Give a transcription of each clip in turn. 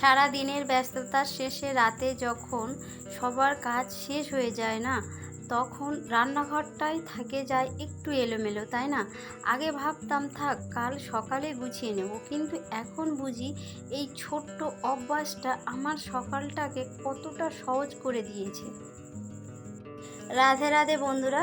সারা দিনের ব্যস্ততার শেষে রাতে যখন সবার কাজ শেষ হয়ে যায় না, তখন রান্নাঘরটাই থাকে যায় একটু এলোমেলো, তাই না? আগে ভাবতাম, থাক, কাল সকালে গুছিয়ে নেব। কিন্তু এখন বুঝি এই ছোট্ট অভ্যাসটা আমার সকালটাকে কতটা সহজ করে দিয়েছে। রাধে রাধে বন্ধুরা,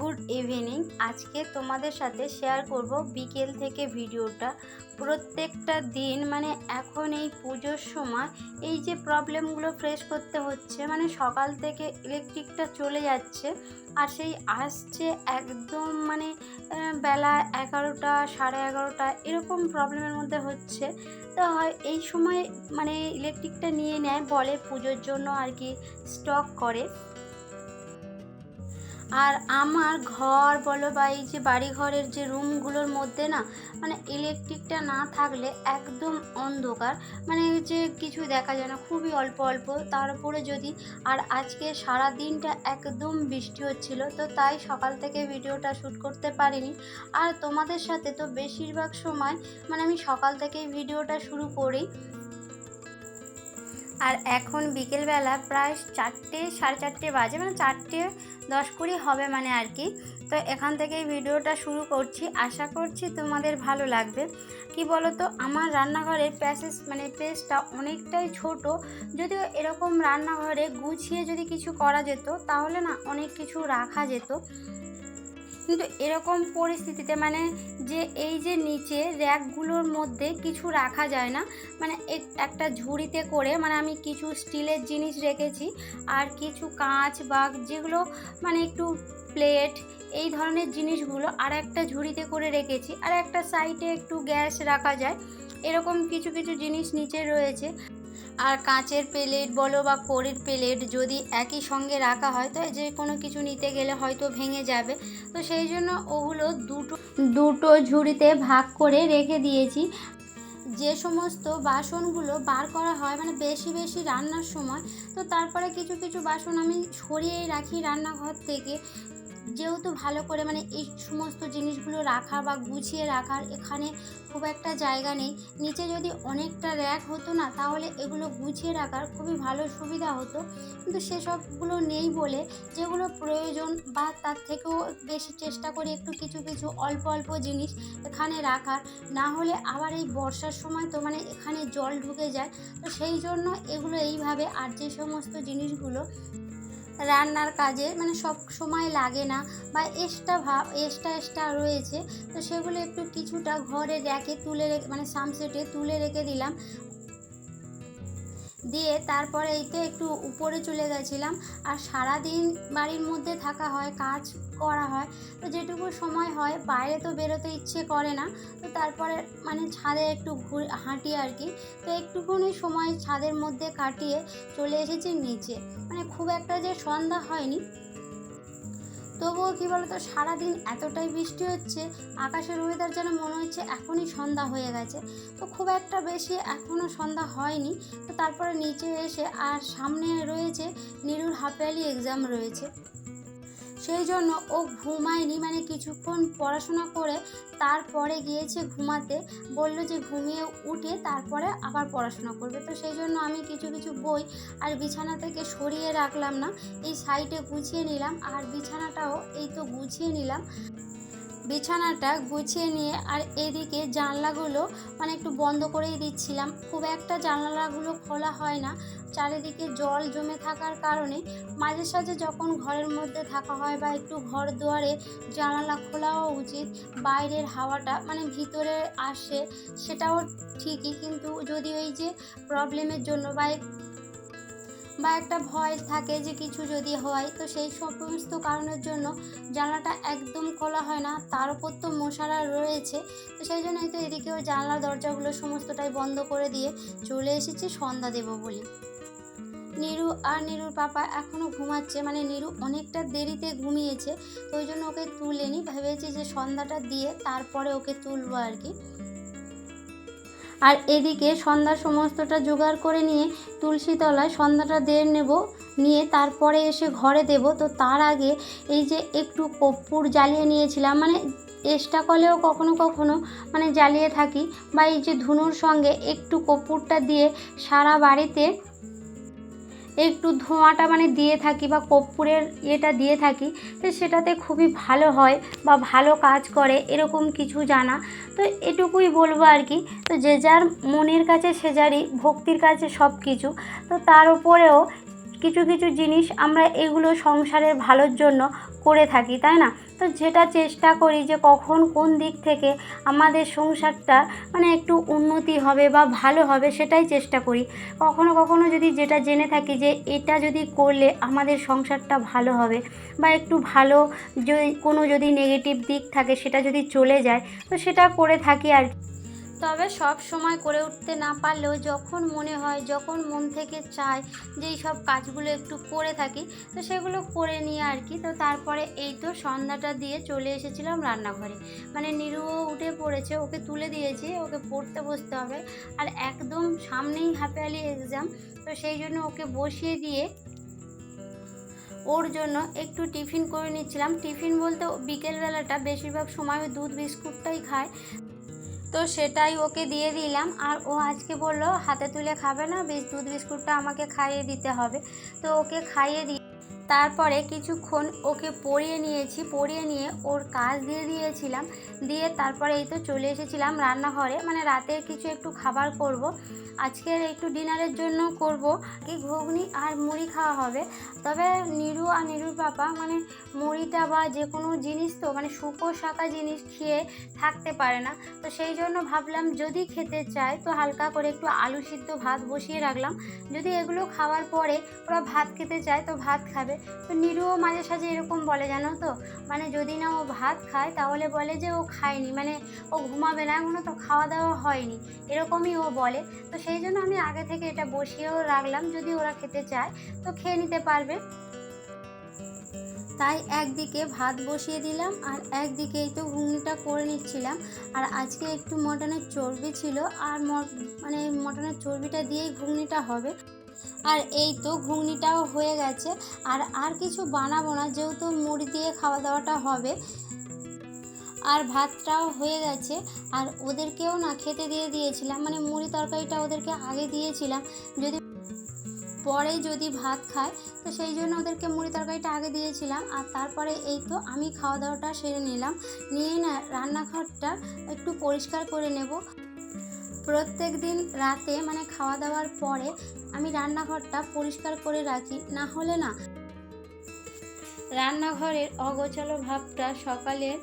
গুড ইভিনিং। আজকে তোমাদের সাথে শেয়ার করব বিকেল থেকে ভিডিওটা। প্রত্যেকটা দিন মানে এখন এই পুজোর সময়, এই যে প্রবলেমগুলো ফেস করতে হচ্ছে মানে সকাল থেকে ইলেকট্রিকটা চলে যাচ্ছে, আর সেই আসছে একদম মানে বেলা এগারোটা, সাড়ে এগারোটা, এরকম প্রবলেমের মধ্যে হচ্ছে। তো হয় এই সময় মানে ইলেকট্রিকটা নিয়ে নেয়, বলে পুজোর জন্য আর কি স্টক করে। আর আমার ঘর বলো বা এই যে বাড়ি ঘরের যে রুমগুলোর মধ্যে না মানে ইলেকট্রিকটা না থাকলে একদম অন্ধকার। মানে যে কিছু দেখা যায় না, খুবই অল্প অল্প। তার উপরে যদি, আর আজকে সারা দিনটা একদম বৃষ্টি হচ্ছিল, তো তাই সকাল থেকে ভিডিওটা শ্যুট করতে পারিনি। আর তোমাদের সাথে তো বেশিরভাগ সময় মানে আমি সকাল থেকেই ভিডিওটা শুরু করি। আর এখন বিকেলবেলা প্রায় চারটে, সাড়ে চারটে বাজে মানে চারটে দশ কুড়ি হবে মানে আর কি। তো এখান থেকেই ভিডিওটা শুরু করছি। আশা করছি তোমাদের ভালো লাগবে। কি বলো তো আমার রান্নাঘরের প্যাসেজ মানে পেজটা অনেকটাই ছোট। যদিও এরকম রান্নাঘরে গুছিয়ে যদি কিছু করা যেত, তাহলে না অনেক কিছু রাখা যেত। কিন্তু এরকম পরিস্থিতিতে মানে যে এই যে নিচে র্যাকগুলোর মধ্যে কিছু রাখা যায় না মানে এক- একটা ঝুড়িতে করে মানে আমি কিছু স্টিলের জিনিস রেখেছি আর কিছু কাঁচ বা যেগুলো মানে একটু প্লেট এই ধরনের জিনিসগুলো আর একটা ঝুড়িতে করে রেখেছি আর একটা সাইডে একটু গ্যাস রাখা যায়। এরকম কিছু কিছু জিনিস নিচে রয়েছে। আর কাঁচের প্লেট বলো বা কড়ির প্লেট যদি একই সঙ্গে রাখা হয় তো যে কোনো কিছু নিতে গেলে হয়তো ভেঙে যাবে। তো সেই জন্য ওগুলো দুটো দুটো ঝুড়িতে ভাগ করে রেখে দিয়েছি। যে সমস্ত বাসনগুলো বার করা হয় মানে বেশি বেশি রান্নার সময়, তো তারপরে কিছু কিছু বাসন আমি সরিয়েই রাখি রান্নাঘর থেকে। যেহেতু ভালো করে মানে এই সমস্ত জিনিসগুলো রাখা বা গুছিয়ে রাখার এখানে খুব একটা জায়গা নেই, নিচে যদি অনেকটা র্যাক হতো না, তাহলে এগুলো গুছিয়ে রাখার খুবই ভালো সুবিধা হতো। কিন্তু সেসবগুলো নেই বলে যেগুলো প্রয়োজন বা তার থেকেও বেশি চেষ্টা করি একটু কিছু কিছু অল্প অল্প জিনিস এখানে রাখার, না হলে আবার এই বর্ষার সময় তো মানে এখানে জল ঢুকে যায়। তো সেই জন্য এগুলো এইভাবে আর যে সমস্ত জিনিসগুলো রান্নার কাজে মানে সব সময় লাগে না বা এক্সট্রা ভাব এক্সট্রা এক্সট্রা রয়েছে, তো সেগুলো একটু কিছুটা ঘরে র্যাকে তুলে রেখে মানে সামসেটে তুলে রেখে দিলাম। দিয়ে তারপরে এই তো একটু উপরে চলে গেছিলাম। আর সারা দিন বাড়ির মধ্যে থাকা হয়, কাজ করা হয়। তো যেটুকু সময় হয়, বাইরে তো বেরোতে ইচ্ছে করে না। তো তারপরে মানে ছাদে একটু ঘুরে, হাঁটি আর কি। তো একটুখানি সময় ছাদের মধ্যে কাটিয়ে চলে এসেছি নিচে। মানে খুব একটা যে সন্ধ্যা হয়নি। তবুও কী বলতো, সারাদিন এতটাই বৃষ্টি হচ্ছে, আকাশের ওয়েদার যেন মনে হচ্ছে এখনই সন্ধ্যা হয়ে গেছে। তো খুব একটা বেশি এখনও সন্ধ্যা হয়নি। তো তারপরে নিচে এসে আর সামনে রয়েছে নিরুর হাফ এক্সাম রয়েছে। সেই জন্য ও ঘুমায়নি মানে কিছুক্ষণ পড়াশোনা করে তারপরে গিয়েছে ঘুমাতে। বলল যে ঘুমিয়ে উঠে তারপরে আবার পড়াশোনা করবে। তো সেই জন্য আমি কিছু কিছু বই আর বিছানা থেকে সরিয়ে রাখলাম না, এই সাইডে গুছিয়ে নিলাম। আর বিছানাটাও এই তো গুছিয়ে নিলাম। বিছানাটা গুছিয়ে নিয়ে আর এদিকে জানলাগুলো মানে একটু বন্ধ করেই দিচ্ছিলাম। খুব একটা জানলাগুলো খোলা হয় না। চারিদিকে জল জমে থাকার কারণে মাঝে সাঝে যখন ঘরের মধ্যে থাকা হয় বা একটু ঘর দুয়ারে জানালা খোলাও উচিত, বাইরের হাওয়াটা মানে ভিতরে আসে সেটাও ঠিকই। কিন্তু যদি ওই যে প্রবলেমের জন্য বা বা একটা ভয় থাকে যে কিছু যদি হয়, তো সেই সমস্ত কারণের জন্য জানলাটা একদম খোলা হয় না। তার উপর তো মশারা রয়েছে। তো সেই জন্যই তো এদিকেও জানলা দরজাগুলো সমস্তটাই বন্ধ করে দিয়ে চলে এসেছি সন্ধ্যা দেবো বলে। নিরু আর নিরুর পাপা এখনও ঘুমাচ্ছে মানে নিরু অনেকটা দেরিতে ঘুমিয়েছে, তো ওই জন্য ওকে তুলেনি। ভেবেছি যে সন্ধ্যাটা দিয়ে তারপরে ওকে তুলবো আর কি। আর এদিকে সন্ধ্যার সমস্তটা জোগাড় করে নিয়ে তুলসীতলায় সন্ধ্যাটা দিয়ে নেব, নিয়ে তারপরে এসে ঘরে দেব। তো তার আগে এই যে একটু কর্পূর জ্বালিয়ে নিয়েছিলাম মানে এক্সট্রা কলেও কখনো কখনো মানে জ্বালিয়ে থাকি, বা এই যে ধুনুর সঙ্গে একটু কর্পূরটা দিয়ে সারা বাড়িতে একটু ধোঁয়াটা মানে দিয়ে থাকি বা কর্পূরের ইয়েটা দিয়ে থাকি, তো সেটাতে খুবই ভালো হয় বা ভালো কাজ করে, এরকম কিছু জানা। তো এটুকুই বলব আর কি, তো যে যার মনের কাছে সে যারই, ভক্তির কাছে সব কিছু তো তার উপরেও কিছু কিছু জিনিস আমরা এগুলো সংসারের ভালোর জন্য করে থাকি, তাই না তো যেটা চেষ্টা করি যে কখন কোন দিক থেকে আমাদের সংসারটা মানে একটু উন্নতি হবে বা ভালো হবে সেটাই চেষ্টা করি কখনো কখনো যদি যেটা জেনে থাকি যে এটা যদি করলে আমাদের সংসারটা ভালো হবে বা একটু ভালো যদি কোনো যদি নেগেটিভ দিক থাকে সেটা যদি চলে যায়, তো সেটা করে থাকি আর কি। তবে সব সময় করে উঠতে না পারলেও যখন মনে হয়, যখন মন থেকে চায় যে সব কাজগুলো একটু করে থাকি, তো সেগুলো করে নিয়ে আর কি। তো তারপরে এই তো সন্ধ্যাটা দিয়ে চলে এসেছিলাম রান্নাঘরে। মানে নিরুও উঠে পড়েছে, ওকে তুলে দিয়েছি, ওকে পড়তে বসতে হবে। আর একদম সামনেই হাফ ইয়ারলি এক্সাম তো সেই জন্য ওকে বসিয়ে দিয়ে ওর জন্য একটু টিফিন করে নিচ্ছিলাম। টিফিন বলতে বিকেলবেলাটা বেশিরভাগ সময় দুধ বিস্কুটটাই খায়। তো সেটাই ওকে দিয়ে দিলাম। আর ও আজকে বলল, হাতে তুলে খাবে না বেশ দুধ বিস্কুটটা আমাকে খাইয়ে দিতে হবে। তো ওকে খাইয়ে দিই তারপরে কিছুক্ষণ ওকে পড়িয়ে নিয়েছি পড়িয়ে নিয়ে ওর কাজ দিয়ে দিয়েছিলাম। দিয়ে তারপরে এই তো চলে এসেছিলাম রান্নাঘরে। মানে রাতের কিছু একটু খাবার করব। আজকের একটু ডিনারের জন্য করব। কি ঘুগনি আর মুড়ি খাওয়া হবে। তবে নিরু আর নিরুর পাপা মানে মুড়িটা বা যে কোনো জিনিস তো মানে শুকো শাকা জিনিস খেয়ে থাকতে পারে না। তো সেই জন্য ভাবলাম যদি খেতে চায়, তো হালকা করে একটু আলু সিদ্ধ ভাত বসিয়ে রাখলাম। যদি এগুলো খাওয়ার পরে ওরা ভাত খেতে চায়, তো ভাত খাবে। তো নিরুও মাঝে সাঝে এরকম বলে, জানো তো? মানে যদি না ও ভাত খায়, তাহলে বলে যে ও খায়নি। মানে ও ঘুমাবে না এখনও তো খাওয়া দাওয়া হয়নি। এরকমই ও বলে। তো সেই জন্য আমি আগে থেকে এটা বসিয়েও রাখলাম, যদি ওরা খেতে চায়, তো খেয়ে নিতে পারবে। তাই একদিকে ভাত বসিয়ে দিলাম, আর একদিকে এই তো ঘুগনিটা করে নিচ্ছিলাম। আর আজকে একটু মটনের চর্বি ছিল, আর মানে মটনের চর্বিটা দিয়েই ঘুগনিটা হবে। আর এই তো ঘুগনিটাও হয়ে গেছে। আর আর কিছু বানাবো না, যেহেতু মুড়ি দিয়ে খাওয়া দাওয়াটা হবে। আর ভাতটাও হয়ে গেছে। আর ওদেরকেও না খেতে দিয়ে দিয়েছিলাম মানে মুড়ি তরকারিটা ওদেরকে আগে দিয়েছিলাম। যদি পরে যদি ভাত খায়, তো সেই জন্য ওদেরকে মুড়ি তরকারিটা আগে দিয়েছিলাম। আর তারপরে এই তো আমি খাওয়া দাওয়াটা সেরে নিলাম। নিয়ে না রান্নাঘরটা একটু পরিষ্কার করে নেব। প্রত্যেক দিন রাতে মানে খাওয়া দাওয়ার পরে আমি রান্নাঘরটা পরিষ্কার করে রাখি, না হলে না। রান্নাঘরের অগোছালো ভাবটা সকালের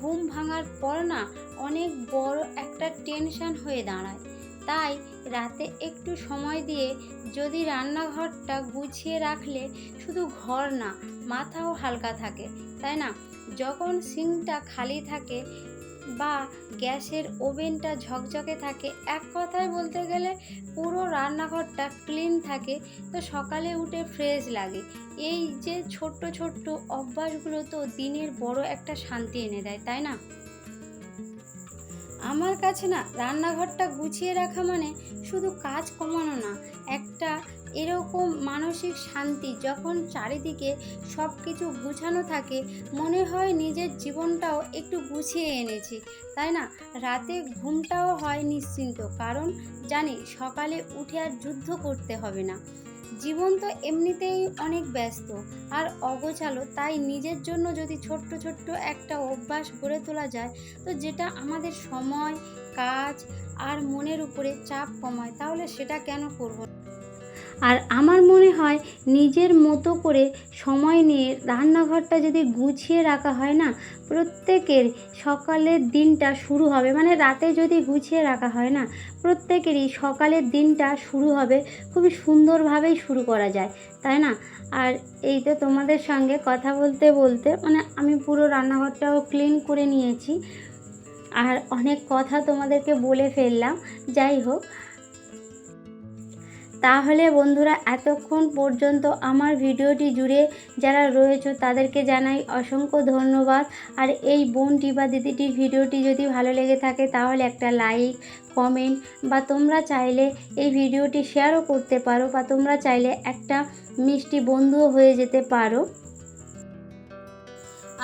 ঘুম ভাঙার পর না অনেক বড় একটা টেনশন হয়ে দাঁড়ায়। তাই রাতে একটু সময় দিয়ে যদি রান্নাঘরটা গুছিয়ে রাখলে শুধু ঘর না, মাথাও হালকা থাকে, তাই না? যখন সিংটা খালি থাকে বা গ্যাসের ওভেনটা ঝকঝকে থাকে। এক কথায় বলতে গেলে পুরো রান্নাঘরটা ক্লিন থাকে, তো সকালে উঠে ফ্রেশ লাগে। এই যে ছোট্ট ছোট্ট অভ্যাসগুলো তো দিনের বড় একটা শান্তি এনে দেয়, তাই না? আমার কাছে না রান্নাঘরটা গুছিয়ে রাখা মানে শুধু কাজ কমানো না, একটা এরকম মানসিক শান্তি যখন চারিদিকে সব কিছু গুছানো থাকে, মনে হয় নিজের জীবনটাও একটু গুছিয়ে এনেছি। তাই না? রাতে ঘুমটাও হয় নিশ্চিন্ত, কারণ জানি সকালে উঠে আর যুদ্ধ করতে হবে না। জীবন তো এমনিতেই অনেক ব্যস্ত, আর অগোছালো, তাই নিজের জন্য যদি ছোট্ট ছোট্ট একটা অভ্যাস গড়ে তোলা যায়, তো যেটা আমাদের সময়, কাজ আর মনের উপরে চাপ কমায়, তাহলে সেটা কেন করব? আর আমার মনে হয় নিজের মতো করে সময় নিয়ে রান্নাঘরটা যদি গুছিয়ে রাখা হয় না, প্রত্যেকের সকালের দিনটা শুরু হবে মানে রাতে যদি গুছিয়ে রাখা হয় না, প্রত্যেকেরই সকালের দিনটা শুরু হবে, খুবই সুন্দরভাবেই শুরু করা যায়, তাই না? আর এই তো তোমাদের সঙ্গে কথা বলতে বলতে মানে আমি পুরো রান্নাঘরটাও ক্লিন করে নিয়েছি। আর অনেক কথা তোমাদেরকে বলে ফেললাম, যাই হোক। তাহলে বন্ধুরা, এতক্ষণ পর্যন্ত আমার ভিডিওটি জুড়ে যারা রয়েছে তাদেরকে জানাই অসংখ্য ধন্যবাদ। আর এই বোনটি বা দিদিটির ভিডিওটি যদি ভালো লেগে থাকে তাহলে একটা লাইক, কমেন্ট বা তোমরা চাইলে এই ভিডিওটি শেয়ারও করতে পারো বা তোমরা চাইলে একটা মিষ্টি বন্ধুও হয়ে যেতে পারো।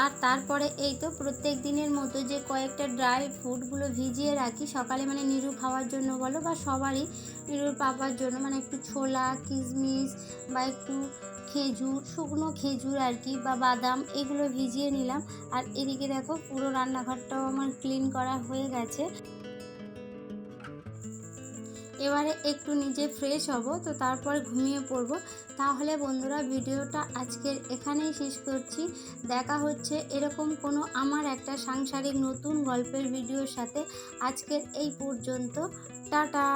আর তারপরে এই তো প্রত্যেক দিনের মতো যে কয়েকটা ড্রাই ফ্রুটগুলো ভিজিয়ে রাখি, সকালে মানে নিরু খাওয়ার জন্য বলো বা সবারই নিরুর পাপার জন্য মানে একটু ছোলা, কিশমিশ বা একটু খেজুর, শুকনো খেজুর আর কি বা বাদাম এগুলো ভিজিয়ে নিলাম। আর এদিকে দেখো পুরো রান্নাঘরটাও আমার ক্লিন করা হয়ে গেছে। এবারে একটু নিজে ফ্রেশ হব, তো তারপর ঘুমিয়ে পড়ব। তাহলে বন্ধুরা, ভিডিওটা আজকের এখানেই শেষ করছি। দেখা হচ্ছে এরকম কোনো আমার একটা সাংসারিক নতুন গল্পের ভিডিওর সাথে আজকের এই পর্যন্ত। টাটা!